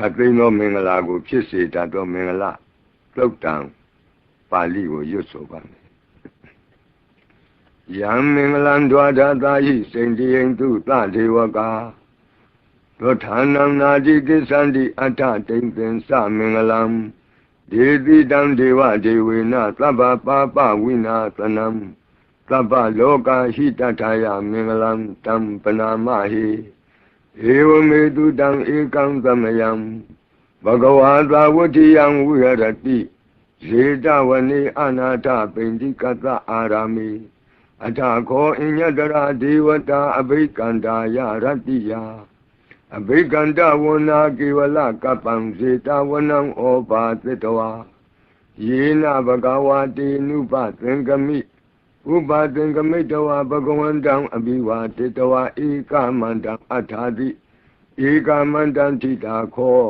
ခတ်သိမ်းသောမင်္ဂလာကို ဖြစ်စေတတ်သောမင်္ဂလာသုတ်တံပါဠိကိုရွတ်ဆိုပါမယ်ယံမင်္ဂလံဒွါဒသာဟိစိန်တိယံတုသဒေဝကာသောဌာနံနာတိကိသန္တိအတ္ထတိံသင်္စမင်္ဂလံဒေတိတံဒေဝဒေဝေနသဗ္ဗပါပဝိနာသနံသဗ္ဗလောကဟိတထာယမင်္ဂလံတံပနာမဟိ ဧဝမေတုတံဧကံသမယံဘဂဝါသာဝတိယံဝိဟရတိဇေတဝနေအနာထပိန္တိကတအာရာမိအထာခောအညတရာဒေဝတာအဘိကန္တာယရတ္တိယအဘိကန္တဝနာကေဝလကပံဇေတဝနံဩပါသတ္တဝါယေနဘဂဝါတေနုပသင်္ကမိ ဥပါသင်္ကမိတဝါဘဂဝန္တံအဘိဝါတေတဝါဧကမန္တံအထာတိဧကမန္တံထိတာခော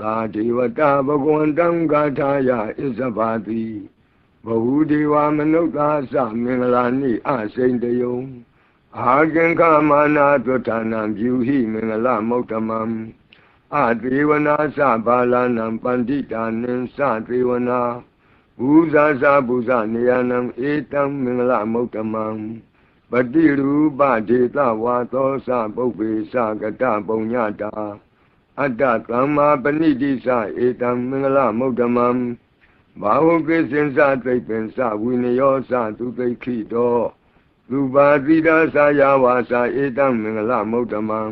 သာဒေဝတာဘဂဝန္တံဂါထာယဣဇဘာတိဘဝုဒေဝမနုဿာသမင်္ဂလာနိအစိန်တယုံအာကင်္ခမာနာသွဋ္ဌာနံပြုဟိမင်္ဂလမௌတမံအသေဝနာသဘာလနံပန္တိတာနိသသေဝနာ ဘူဇာဇာဘူဇနေယနံဧတံမင်္ဂလမௌတမံပတိရူပဒေတဝါသောသပုပ္ပေသကတပုံညတာအတ္တသမ္မာပဏိတိသဧတံမင်္ဂလမௌတမံဘာဝကိစင်္စသိပ္ပင်္စဝိနယောသသူသိခိတောသူပါတိဒသယာဝါစာဧတံမင်္ဂလမௌတမံ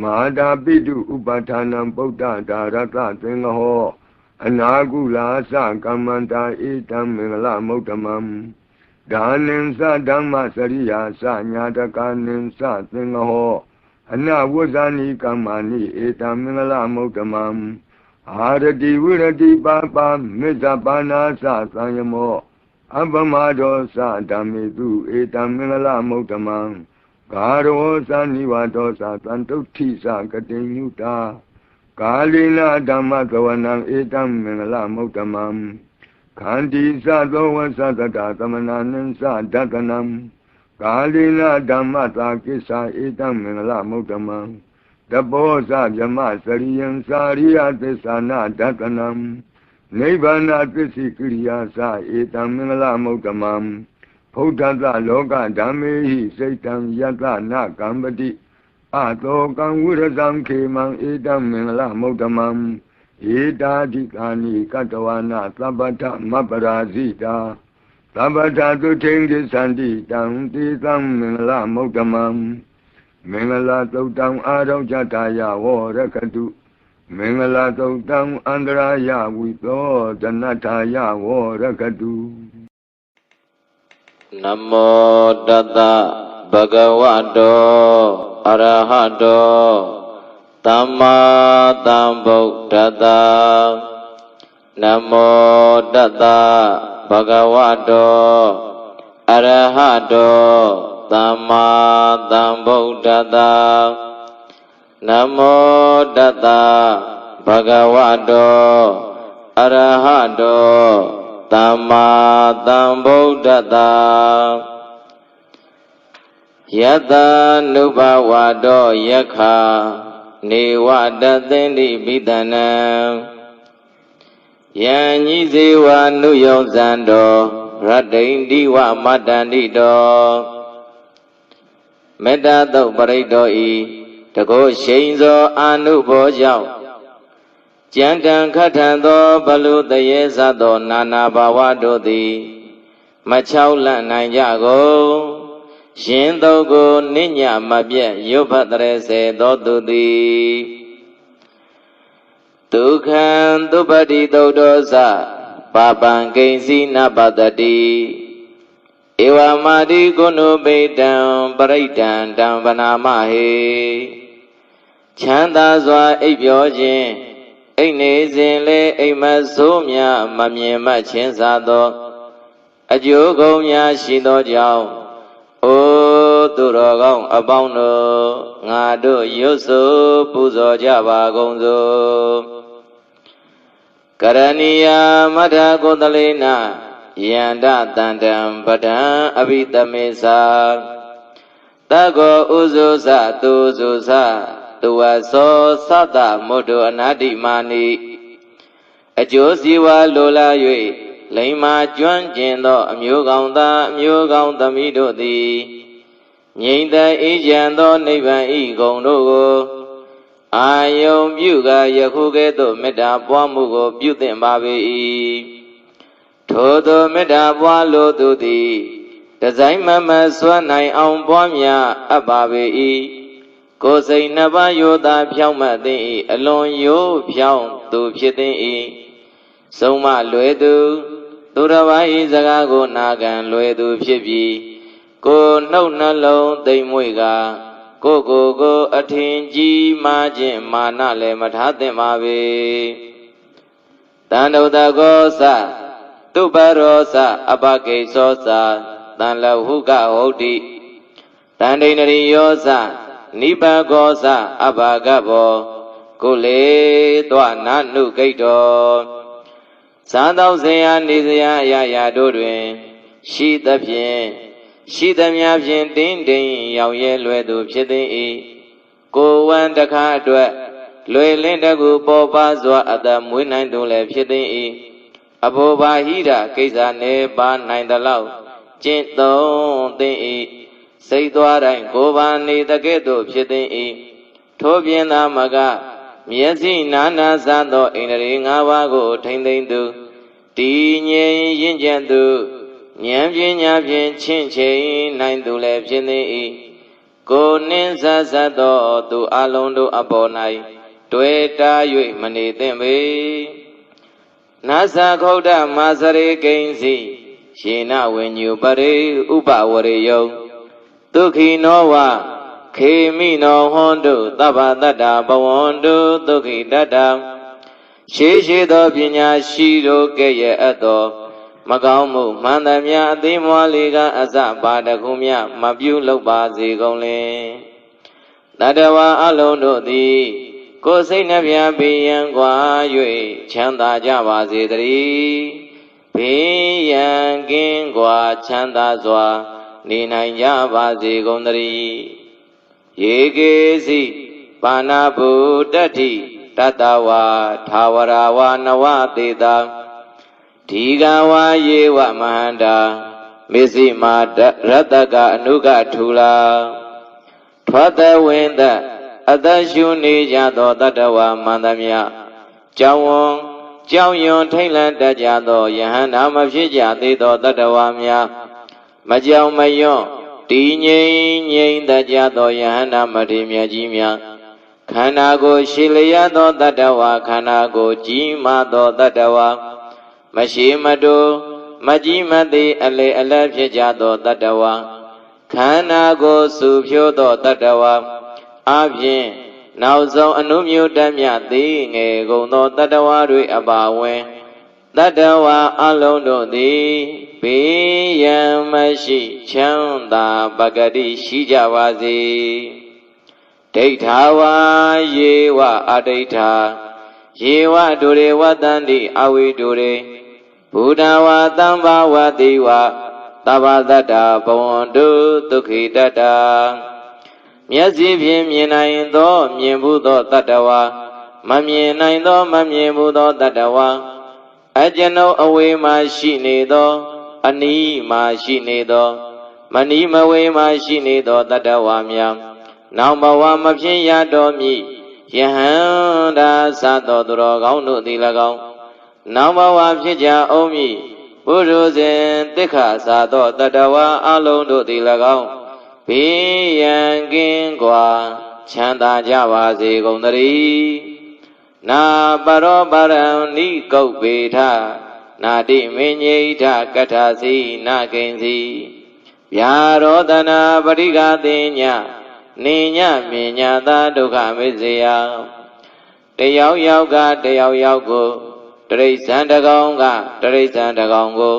မဟာတာပိတုဥပဌာနံပုဒ္ဒဒါရတသင်္ဃဟော အနာကုလာသကမ္မန္တာဧတံမင်္ဂလမௌတမံဒါနင်္စဓမ္မစရိယာသညာတကာနင်္စသင်္ဃဟောအနဝဇ္ဇာနိကမ္မာနိဧတံမင်္ဂလမௌတမံအာရတိဝိရတိပါပါမေဇပါနာသသံယမောအပမဒောသဓမ္မေတုဧတံမင်္ဂလမௌတမံဂါရောသနိဝဒောသသံတုဋ္ဌိသကတိညုတာ ကာလိနာဓမ္မသဝနံဧတံမင်္ဂလမௌတမံခန္တီသသောဝသတတသမနာနံသဒတနံကာလိနာဓမ္မသာကိစ္ဆာဧတံမင်္ဂလမௌတမံတဘောဇဗြမစရိယံစာရိယသစ္ဆာနာဒတနံနိဗ္ဗာန်သစ္စိကိရိယာသဧတံမင်္ဂလမௌတမံဘုဒ္ဓတလောကဓမ္မေဟိစိတ်တံယတနာကမ္ပတိ အတောကံဝိရဇံခေမံဧတံမင်္ဂလမௌတမံဧတာဓိကာနိကတဝနာသဗ္ဗတမပရာဇိတာသဗ္ဗတသုထိန်ကိသန္တိတံတိသံမင်္ဂလမௌတမံမင်္ဂလာသုတ်တံအာရုံကြတာယဝရကတုမင်္ဂလာသုတ်တံအန္တရာယဝိသောဒနထာယဝရကတုနမောတတဗဂဝတော အရဟတောသမ္မာသမ္ဗုဒ္ဓတ္တနမောတတဗဂဝတောအရဟတောသမ္မာသမ္ဗုဒ္ဓတ္တနမောတတဗဂဝတောအရဟတောသမ္မာသမ္ဗုဒ္ဓတ္တ ယတနုဘဝတောယက္ခနေဝတသင်္တိပိတနံယံညီဇေဝနုယောဇံတော်ရတ္တိန္တိဝမတ္တန္တိတော်မေတ္တာတုတ်ပရိတ်တော်ဤတကောရှိန်သောအာနုဘောကြောင့်ကြံတံခတ်ထံသောဘလုတရေသသော နာနာဘာဝတို့သည် မချောက်လန့်နိုင်ကြကုန် ရှင်တုတ်ကိုနိညာမပြတ်ရုပ်ဖတ်တရေစေသောသူသည်ဒုက္ခံသုပတိသုတ်တော်သပါပံကိဉ္စီနပတတိဧဝမာတိကုဏုပိတံပရိဒံတံဗနာမဟေချမ်းသာစွာအိပ်ပျော်ခြင်းအိတ်နေစဉ်လေအိမ်မဆိုးများမမြင်မှချင်းစားသော အကျိုးကုန်များရှိသောကြောင့်အို သူတော်ကောင်းအပေါင်းတို့ငါတို့ရွတ်ဆိုပူဇော်ကြပါကုန်စို့ကရဏီယမထကုသလေနယန္တတန္တံပဒံအဘိတမေသာတကောဥဇုသသူဇုသသူဝသောသတ္တမုဒ္ဒအနာတိမာနိအကျိုးစီဝါလိုလား၍လိမ္မာကျွမ်းကျင်သော အမျိုးကောင်းသားအမျိုးကောင်းသမီးတို့သည် ငြိမ့်သက်အေးချမ်းသောနိဗ္ဗာန်ဤဂုံတို့ကိုအာယုံပြုကာယခုကဲ့သို့မေတ္တာပွားမှုကိုပြုသင့်ပါပေ၏ထိုသောမေတ္တာပွားလိုသူသည်တဇိုင်းမမစွမ်းနိုင်အောင်ပွားများအပ်ပါပေ၏ကိုယ်စိတ်နှစ်ပါးယောသားဖြောင်းမှတ်သိ၏အလွန်ယိုးဖြောင်းသူဖြစ်သိ၏ဆုံးမလွယ်သူသူတစ်ပါး၏စကားကိုနာခံလွယ်သူဖြစ်ပြီး ကိုနှုတ်နှလုံးသိမ့်မွေ့ကကိုကိုကိုအထင်ကြီးမားခြင်းမာနလည်းမထားသင့်ပါပေတန်တုတကောသတုပရောသအပကိသောသတန်လဟုကဟုတ်တိတန်ဒိဏရိယောသနိပကောသအဘာကဘောကိုလေတွနာနုကိတ္တောသာသောဇေယနေဇယအရာရာတို့တွင် ရှိသဖြင့် ရှိသမျှဖြင့်တင်းတင်းရောင်ရဲလွယ်သူဖြစ်သည်၏ကိုဝံတခါအတွက်လွယ်လင်းတကူပေါ်ပါစွာအတမွေးနိုင်သူလည်းဖြစ်သည်၏အဘောဘာဟိတာကိစ္စနေပါနိုင်သလောက်ကျင့်သုံးသိ၏စိတ်သွားတိုင်းကိုပါနေတကဲ့သို့ဖြစ်သည်၏ထို့ပြင်သာမကမျက်စိနာနာစသောအိန္ဒြေ၅ပါးကိုထိမ့်သိမ့်သူတည်ငြိမ်ရင့်ကျက်သူ ဉာဏ်ပညာဖြင့်ချင့်ချိန်နိုင်သူလည်းဖြစ်နေ၏ကိုနှင်းဆဆသောသူအလုံးတို့အပေါ်၌တွေ့တာ၍မနေသင့်ပေနာသခုဒ္ဓမာစရေကိဉ္စီရှင်နဝိညုပရိဥပဝရေယဒုက္ခိနောဝခေမိနောဟွန်တုသဗ္ဗတတ္တာဘဝန္တုဒုက္ခိတတ္တရှိရှိသောပညာရှိတို့ကဲ့ရဲ့အပ်သော မကောင်းမှုမှန်သမျှအသေးမွားလေးကအစပါတခုမြမပြုလုပ်ပါစေကုန်လေတတဝါအလုံးတို့သည်ကိုယ်စိတ်နှပြဘေးရန်ကွာ၍ချမ်းသာကြပါစေတည်းဘေးရန်ကင်းကွာချမ်းသာစွာ နေနိုင်ကြပါစေကုန်တည်းယေကေစီပါဏဗုဒ္ဓတိတတဝါသာဝရဝနဝတေတာ ဒီကဝါယေဝမဟန္တာမေစိမာရတကအနုကထူလာထွက်သဝင်းသအသက်ရှုနေကြသောတတဝါမန္တမြကြောင်းဝံကြောင်းယွန်ထိတ်လန့်တတ်ကြသောယဟန္တာမဖြစ်ကြသေးသောတတဝါများမကြောင်မယွန့်တည်ငြိမ်ငြိမ်တတ်ကြသောယဟန္တာမထေမြတ်ကြီးများခန္ဓာကိုယ်ရှိလျက်သောတတဝါခန္ဓာကိုယ်ကြီးမာသောတတဝါ မရှိမတိုမကြီးမသေးအလေအလတ်ဖြစ်ကြသောတတဝါခန္ဓာကိုယ်စုဖြိုးသောတတဝါအပြင်နောက်ဆုံးအနုမျိုးတမြသေးငယ်ကုန်သောတတဝါတွေအပါဝင်တတဝါအလုံးတို့သည်ဘေးရန်မရှိချမ်းသာပဂတိရှိကြပါစေဒိဋ္ဌာဝါယေဝအဒိဋ္ဌာယေဝဒုရေဝတန္တိအဝိဒုရေ ဘုဒ္ဓဝါတံဘာဝတိဝသဗ္ဗတတ္တာဘဝန္တုဒုက္ခိတတ္တာမျက်စိဖြင့်မြင်နိုင်သော မြင်ဘူးသောတတ္တဝါမမြင်နိုင်သောမမြင်ဘူးသောတတ္တဝါအကျွန်ုပ်အဝေးမှရှိနေသော အနီးမှရှိနေသော မနီးမဝေးမှရှိနေသောတတ္တဝါများနောင်ဘဝမဖြစ်ရတော်မူယဟန္တာသသောသူတော်ကောင်းတို့သည်၎င်း နောင်ဘဝဖြစ်ကြအောင်မည်ပုရုဇဉ်တိခသာသောတတဝါအလုံးတို့သည်၎င်းဘေးရန်ကင်းကွာချမ်းသာကြပါစေကုန်သတည်းနာပရောပရံနိကုတ်ပေထနာတိမင်းကြီးထကထာစီနာကိဉ္စီဗျာရောတနာပရိကသိညနေညမြညာသာဒုက္ခမေဇေယတယောက်ယောက်ကတယောက်ယောက်ကို တရိษံတကောင်ကတရိษံတကောင်ကို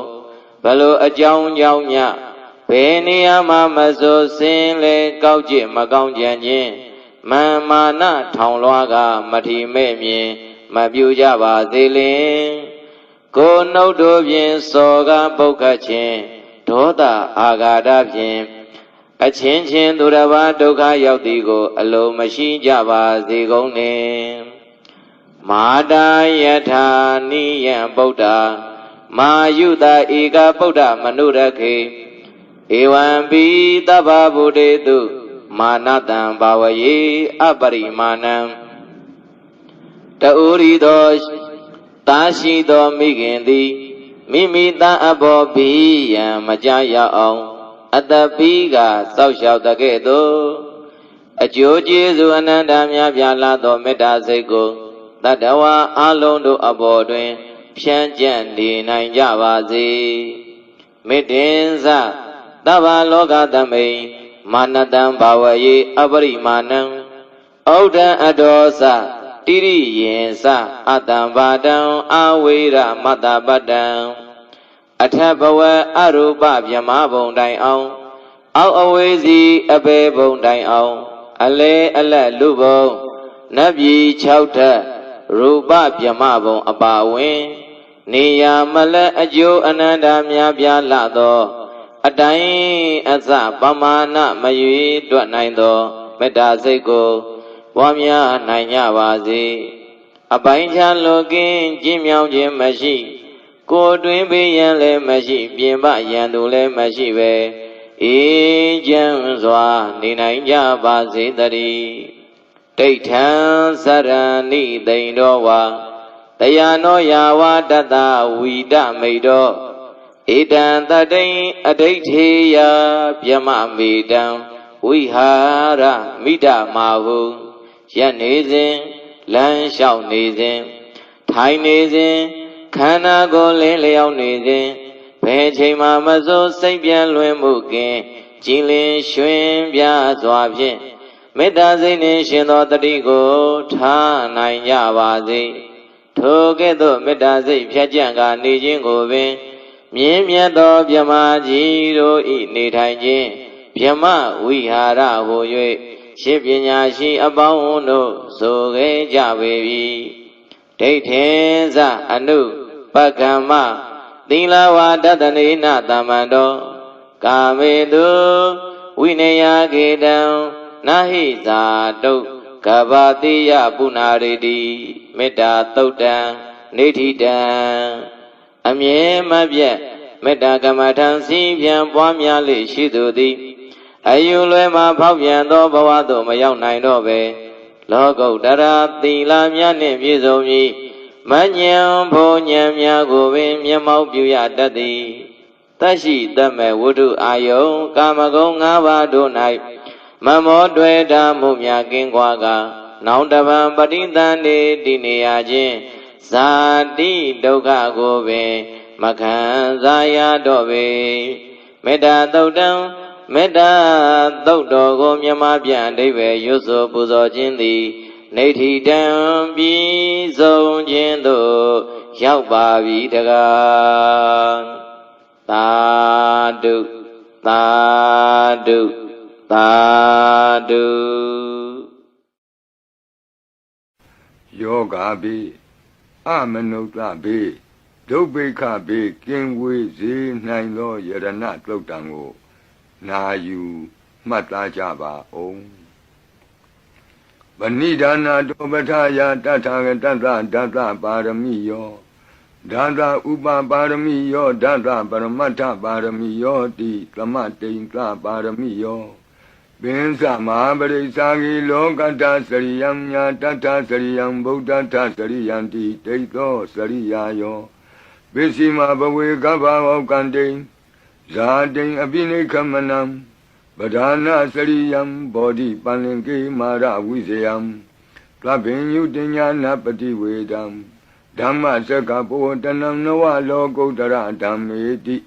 ဘလို့အကြောင်းကြောင့်ညဘယ်နေရာမှာမဆိုစင်းလေကောက်ကြည့်မကောင်းကြံခြင်းမန်မာနထောင်လွှားကမထီမဲ့မြင် မပြူကြပါသေးလင်ကိုနှုတ်တို့ဖြင့်စောကပုတ်ခတ်ခြင်းဒေါသအာဃာတဖြင့်အချင်းချင်းသူတစ်ပါးဒုက္ခရောက်သည်ကို အလုံးမရှိကြပါစေကုန်နှင့် မာတာယထာနိယံဗုဒ္ဓမာယုတာဧကဗုဒ္ဓမနုရခေဧဝံပိသဗ္ဗဗုဒေတုမာနတံဘာဝယေအပရိမာဏံတူရီသောတာရှိသောမိခင်သည်မိမိသားအဘောဘီယံမကြရအောင်အတပိကစောက်ရှောက်တကဲ့သို့အကျိုးကျေးဇူးအနန္တများပြားလာသောမေတ္တာစိတ်ကို တတဝါအလုံးတို့အပေါ်တွင် ဖြန့်ကျက်နေနိုင်ကြပါစေမေတ္တင်စသဗ္ဗလောကသမိန်မာနတံဘာဝယေအပရိမာဏံဩဒံအတောစတိရိယေစအတံဘာတံအာဝေရမတ္တပတ္တံအထဘဝအရူပဗြဟ္မာဘုံတိုင်အောင် အောက်အဝေးစီအပေဘုံတိုင်အောင် အလဲအလက်လူဘုံနတ်ပြည်6ထက် ရူပဗြဟ္မာဘုံအပါဝင်နေယာမလက်အကျိုးအနန္တများပြားလာသော အတိုင်းအစပမာဏမရွေတွက်နိုင်သောမေတ္တာစိတ်ကိုပွားများနိုင်ကြပါစေအပိုင်းခြားလောကင်းကျင့်မြောင်းခြင်းမရှိကိုယ်တွင်ဘေးရန်လည်းမရှိ ပြင်ပရန်သူလည်းမရှိပဲအေးချမ်းစွာနေနိုင်ကြပါစေတည်း ဒိဋ္ဌံစရဏိသိန်တော်ဝါတရားနောယာဝတတဝီဒမိတ်တော်ဧတံတတိန်အဋိဋ္ဌေယဗျမမေတံဝိဟာရမိဒမာဟုရက်နေစဉ်လမ်းလျှောက်နေစဉ်ထိုင်နေစဉ်ခန္ဓာကိုယ်လင်းလျောက်နေစဉ်ဘယ်ချိန်မှမစိုးစိတ်ပြန်လွင်မှုကင်ကြည်လင်ရွှင်ပြစွာဖြင့် မေတ္တာစိတ်နှင့်ရှင်သောတတိကိုထားနိုင်ကြပါစေထိုကဲ့သို့မေတ္တာစိတ်ဖြတ်ကြံကနေခြင်းကိုပင်မြင်းမြတ်သောမြမကြီးတို့ဤနေထိုင်ခြင်းမြမဝိဟာရဟူ၍ရှင်းပညာရှိအပေါင်းတို့ဆိုခဲ့ကြပေပြီဒိဋ္ဌိသအနုပကမ္မသီလဝါဒတနေနတမ္မန္တောကာမေတုဝိနယကေတံ နာဟိဇာတုကဘာတိယပုဏ္ဏရေတိမေတ္တာသုတ်တံနေဋ္ဌိတံအမြဲမပြတ်မေတ္တာကမ္မထံစီပြန်ပွားများလေရှိသူသည်အယူလွယ်မှာဖောက်ပြန်သောဘဝသို့မရောက်နိုင်တော့ပဲလောကုတ္တရာသီလများနှင့်ပြည့်စုံပြီးမညံဘုံညံများကိုပင်မျက်မှောက်ပြုရတတ်သည်တရှိတမဲ့ဝိတုအာယုံကာမဂုဏ်၅ပါးတို့၌ မမောတွေ့တာမှုများကင်းကွာကနောင်တပံပဋိသန္ဓေတည်နေရခြင်းဇာတိဒုက္ခကိုပင်မခံစားရတော့ပေမေတ္တာသုတ်တံမေတ္တာသုတ်တော်ကိုမြမပြန်အဓိပ္ပာယ်ရွတ်ဆိုပူဇော်ခြင်းသည်နေဋ္ဌိတံပြီးဆုံးခြင်းသို့ရောက်ပါပြီတကားသာဓုသာဓု သာဓုယောဂဘေးအမနုဿဘေးဒုဗ္ဗိခဘေးကင်းဝေးစေနိုင်သောယရဏသုတ်တံကို နာယူမှတ်သားကြပါအောင်ဗဏိဒါနာတောပထယာတထာဂတတဒတပါရမီယောဒါသဥပပါရမီယောဒါသပရမတ္ထပါရမီယောတိသမတိန်သပါရမီယော ပင်္စမဟာပရိစ္ဆာဂီလောကတ္တစရိယံညာတတ္ထစရိယံဗုဒ္ဓတ္ထစရိယံတိဒိဋ္ဌောစရိယာယောပစ္စည်းမဘဝေကဗ္ဗဝကံတိဇာတိအပိနိခမနံပဓာနာစရိယံဘောဓိပန္လင်ကေမာရဝိဇယံသဗ္ဗညုတညာနာပတိဝေဒံဓမ္မစကဘောတနံနဝလောကုတ္တရဓမ္မေတိ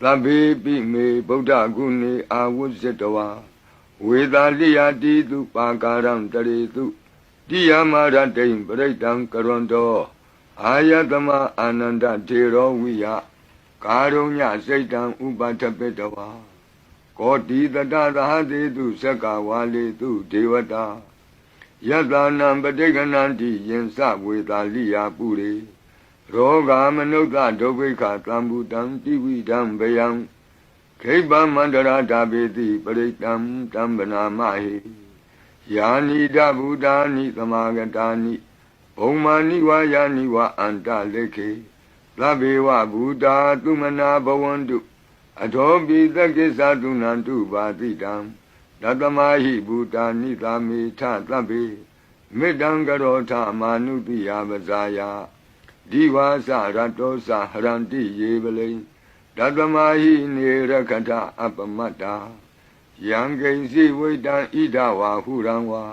သဗ္ဗေပိမေဗုဒ္ဓဂုဏေအာဝုဇ္ဇတဝါ ဝေသာလိယတိတုပါကာရံတရေတုတိယမာရတိံပရိတံကရွန်တောအာယတမအာနန္ဒထေရောဝိယကာရုညစိတ်တံဥပထပိတဝါကောတိတတသဟတိတုသက္ကဝါလေတုဒေဝတာယတနံပဋိက္ခဏံတိယင်စဝေတာလိယာပုရိရောဂာမနုဿဒုဗ္ဗိခသံဘူတံတိဝိဒံဗယံ ခိဗ္ဗမန္တရာဓာပေတိပရိတံတံဗနာမဟိယာနိဒဗုဒ္ဓာနိသမာဂတာနိဘုံမာနိဝါယာနိဝါအန္တလေခေသဗ္ဗေဝဗုဒ္ဓသုမနာဘဝန္တုအထောပိသက္ကိသတုနန္တုပါတိတံတတမဟိဘူတာနိသာမေထသဗ္ဗေမေတ္တံကရောထမာနုတိယပဇာယဒီဝါစရတောစဟရန္တိယေပလိ တတမဟိနေရခထအပမတ္တာယံကိဉ္စီဝိတံဣဒဝါဟုရံဝါ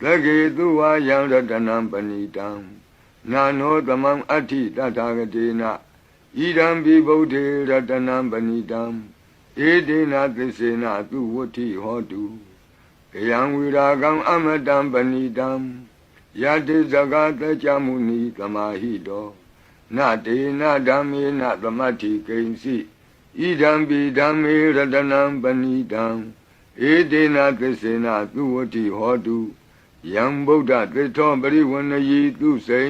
သကေသူဝါယံရတနံပဏိတံနာနောသမံအဋ္ဌိတထာဂတိနဣဒံဘိဗုဒ္ဓေရတနံပဏိတံဧတေနသစ္စေနသူဝဋ္ဌိဟောတုကယံဝိရာကံအမတံပဏိတံယတိဇဂတကြမုနိသမာဟိတော နတေနဓမ္မေနသမတ္ထိကိဉ္စီဣဒံပိဓမ္မေရတနံပဏိတံဧတေနသစ္စေနသူဝဋ္ဌိဟောတုယံဗုဒ္ဓသစ္ထောပရိဝဏယီသူစိံ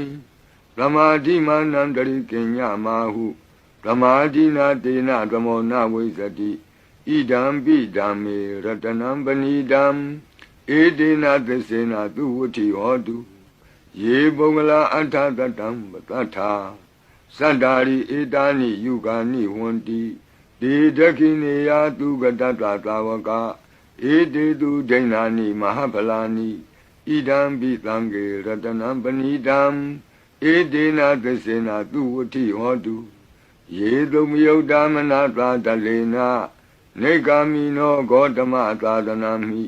သမာဓိမာနံတရိကိညမာဟုသမာဓိနာတေနသမောနဝိဇတိဣဒံပိဓမ္မေရတနံပဏိတံဧတေနသစ္စေနသူဝဋ္ဌိဟောတုယေပုဂ္ဂလာအထသတံပတ္ထာ သတ္တာရိဧတာနိယုဂာနိဝန္တိဒေဒခိနေယသူကတတ္တသာဝကဧတေတုဒိဏာနိမဟာဗလာနိဣဒံပိသံဃေရတနံပဏိတံဧတေနသစ္စေနသူဝဋ္ဌိဟောတုယေတုမယုတ်တမနာသာတလေနာနေဂာမိနောဂေါတမသာသနာမိ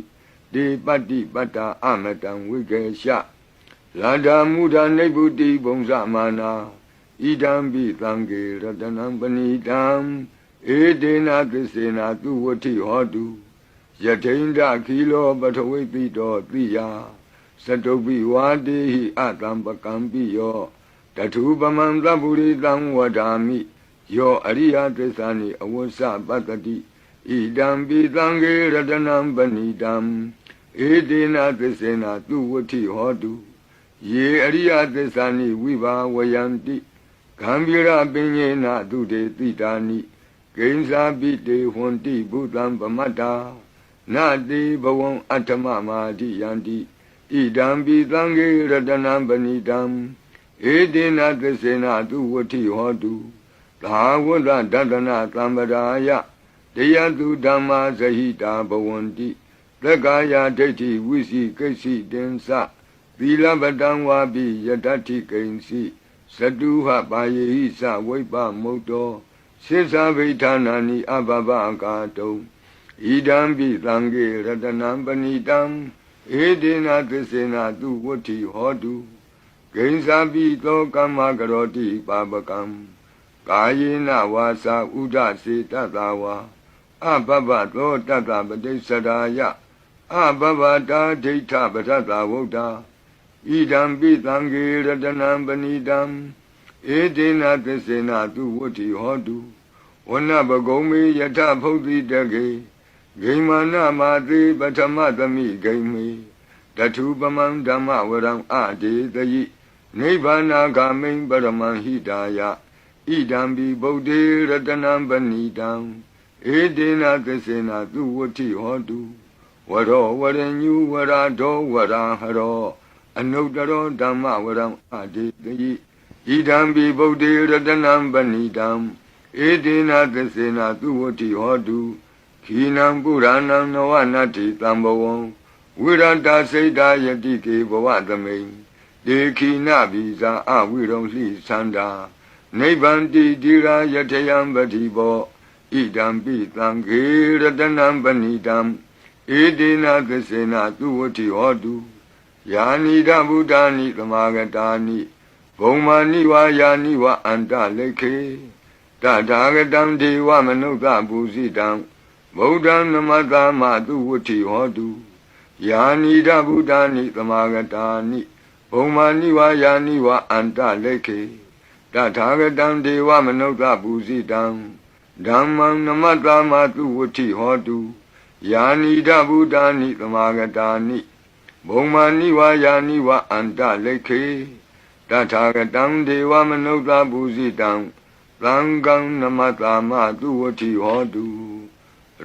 ဒီပတ္တိပတ္တာအမတံဝိကေရှလာဒာမုဒာနိဗ္ဗုတိဘုံဇမာနာ ဣဒံပိသံဃေရတနံပဏိတံဧတေနသစ္စေနသူဝဋ္ဌိဟောတုယထိန္ဒခီလောပထဝိပိတောတိယသတုပိဝါတေဟိအတံပကံပိယောတထုပမံသဗ္ဗုရိတံဝဒာမိယောအရိယသစ္စာနိအဝဆပတ္တိဣဒံပိသံဃေရတနံပဏိတံဧတေနသစ္စေနသူဝဋ္ဌိဟောတုယေအရိယသစ္စာနိဝိဘာဝယန္တိ ဂံဗီရပင်ညေနသူတေတိတာနိဂိဉ္စာပိတေဟွန်တိဘုသံပမတ္တာနတိဘဝံအတ္တမမာတိယန္တိဣဒံပိသံဃေရတနံပဏိတံဧတေနသစ္စေနသူဝဋ္ဌိဟောတုသာဝတ္တဒတနာသံဗရာယတရားသူဓမ္မာဇဟိတာဘဝန္တိသက္ကာယဒိဋ္ဌိဝိစီကိစီတင်္စသီလပတံဝါပိယတ္တိကိဉ္စီ သတုဟပါယေဟိသဝိပမုတ်တောစေသဗိဌာနာနိအဘဘကာတုံဣဒံပိသံဃေရတနံပဏိတံဧဒေနသစ္စေနသူဝဋ္ဌိဟောတုဂိဉ္စာပိသောကမ္မကရောတိပါပကံကာယေနဝါစာဥဒစေတတဝါအဘဘသောတတပတိစ္ဆရာယအဘဘတာဒိဋ္ဌပထတဝုဒ္ဓ ဣဒံပိသံဃေရတနံပဏိတံဧတေနသစ္စေနသူဝဋ္ဌိဟောတုဝနပဂုံမေယထဖုတ်တိတကေဂိမာနမာတိပထမသမိဂိမေတထုပမံဓမ္မဝရံအတေတယိနိဗ္ဗာနာဂာမိံပရမံဟိတာယဣဒံဘိဗုဒ္ဓေရတနံပဏိတံဧတေနသစ္စေနသူဝဋ္ဌိဟောတုဝရောဝရညုဝရဒောဝရဟရော အနုတရောဓမ္မဝရံအတေတယိဣဒံဘိဗုဒ္ဓေရတနံပဏိတံဧတေနသစ္စေနသူဝဋ္ဌိဟောတုခိနံပုရဏံနဝနတ္တိတံဘဝံဝိရတစိတ်တာယတိကေဘဝသမိန်ဒေခိနဘိဇာအဝိရုံလှိသန္တာနိဗ္ဗန္တိတိရာယထယံပတိဘောဣဒံပိသံဃေရတနံပဏိတံဧတေနသစ္စေနသူဝတိဟောတု ယာနိဒဗုဒ္ဓာနိသမာဂတာနိဘုံမာနိဝါယာနိဝအန္တလေခေတထာဂတံဒေဝမနုဿဘူဇိတံဗုဒ္ဓံနမတာမသူဝတိဟောတုယာနိဒဗုဒ္ဓာနိသမာဂတာနိဘုံမာနိဝါယာနိဝအန္တလေခေတထာဂတံဒေဝမနုဿဘူဇိတံဓမ္မံနမတာမသူဝတိဟောတုယာနိဒဗုဒ္ဓာနိသမာဂတာနိ ဘုံမာနိဝါယာနိဝအန္တလေခေတထာဂတံဒေဝမနုဿဘူဇိတံသံဃံနမတာမသူဝတိဟောတု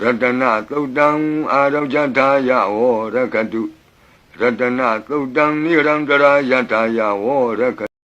ရတနာသုတ်တံအာရောဇထာယဝရကတုရတနာသုတ်တံနိရံတရာယထာယဝရက